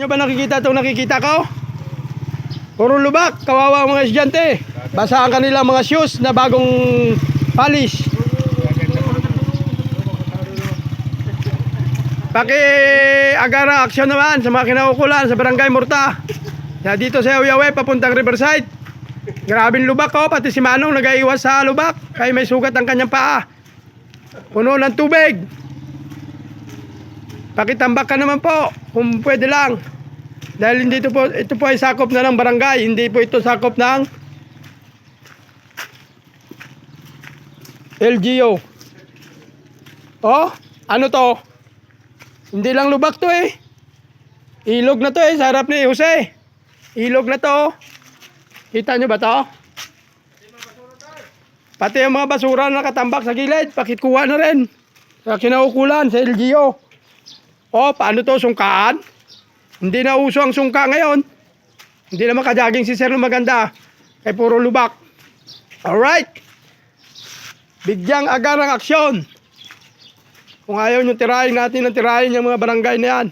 Nyo ba nakikita itong nakikita ko? Puro lubak, kawawa ang mga estudyante. Basa ang kanilang mga shoes na bagong polish. Paki agara aksyon naman sa mga kinaukulan sa Barangay Murta. Ya dito sa Uyawe papuntang Riverside. Grabing lubak ko, pati si Manong nagaiwas sa lubak. Kaya may sugat ang kanyang paa. Puno ng tubig. Pakitambak ka naman po kung pwede lang. Dahil hindi ito po, ito po ay sakop na ng barangay, hindi po ito sakop ng LGU. Oh, ano to? Hindi lang lubak to eh. Ilog na to eh, sa harap ni Jose. Ilog na to. Kita nyo ba to? Pati yung mga basura na nakatambak sa gilid, pakikuha na rin. Sa kinaukulan, sa LGO. Oh, paano to, sungkaan? Hindi na uso ang sungka ngayon. Hindi na makajaging si Sir na maganda. Kay puro lubak. Alright. Bigyang agarang aksyon. Kung ayaw nyo tirahin natin ang tirahin yung mga barangay na yan.